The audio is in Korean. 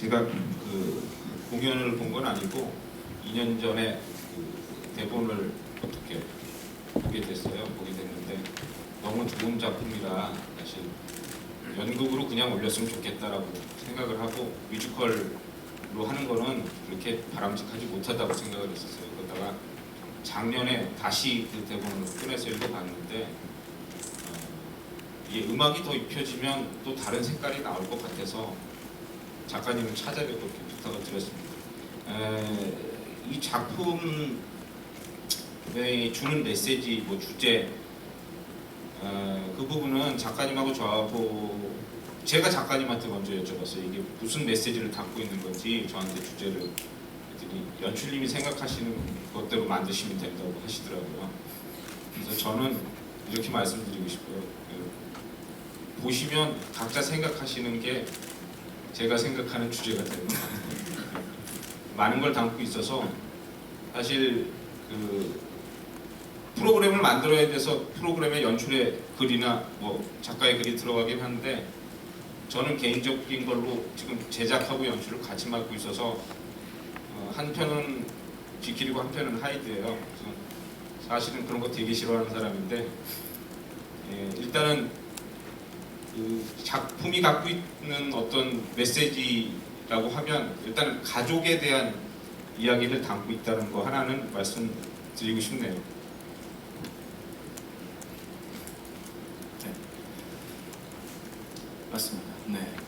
제가 그 공연을 본 건 아니고 2년 전에 그 대본을 어떻게 보게 됐어요. 보게 됐는데 너무 좋은 작품이라 사실 연극으로 그냥 올렸으면 좋겠다라고 생각을 하고 뮤지컬로 하는 거는 그렇게 바람직하지 못하다고 생각을 했었어요. 그러다가 작년에 다시 그 대본을 꺼내서 읽어봤는데 어, 이게 음악이 더 입혀지면 또 다른 색깔이 나올 것 같아서 작가님을 찾아뵙고 부탁을 드렸습니다. 에, 이 작품에 주는 메시지, 뭐 주제 어, 그 부분은 작가님하고 저하고 제가 작가님한테 먼저 여쭤봤어요. 이게 무슨 메시지를 담고 있는 건지 저한테 주제를 연출님이 생각하시는 것대로 만드시면 된다고 하시더라고요. 그래서 저는 이렇게 말씀드리고 싶어요. 그, 보시면 각자 생각하시는 게 제가 생각하는 주제가 되는. 많은 걸 담고 있어서 사실 그 프로그램을 만들어야 돼서 프로그램의 연출에 글이나 뭐 작가의 글이 들어가긴 하는데 저는 개인적인 걸로 지금 제작하고 연출을 같이 맡고 있어서 어, 한 편은 지키리고 한 편은 하이드예요. 사실은 그런 거 되게 싫어하는 사람인데 예, 일단은 그 작품이 갖고 있는 어떤 메시지라고 하면 일단은 가족에 대한 이야기를 담고 있다는 거 하나는 말씀드리고 싶네요. 맞습니다. 네.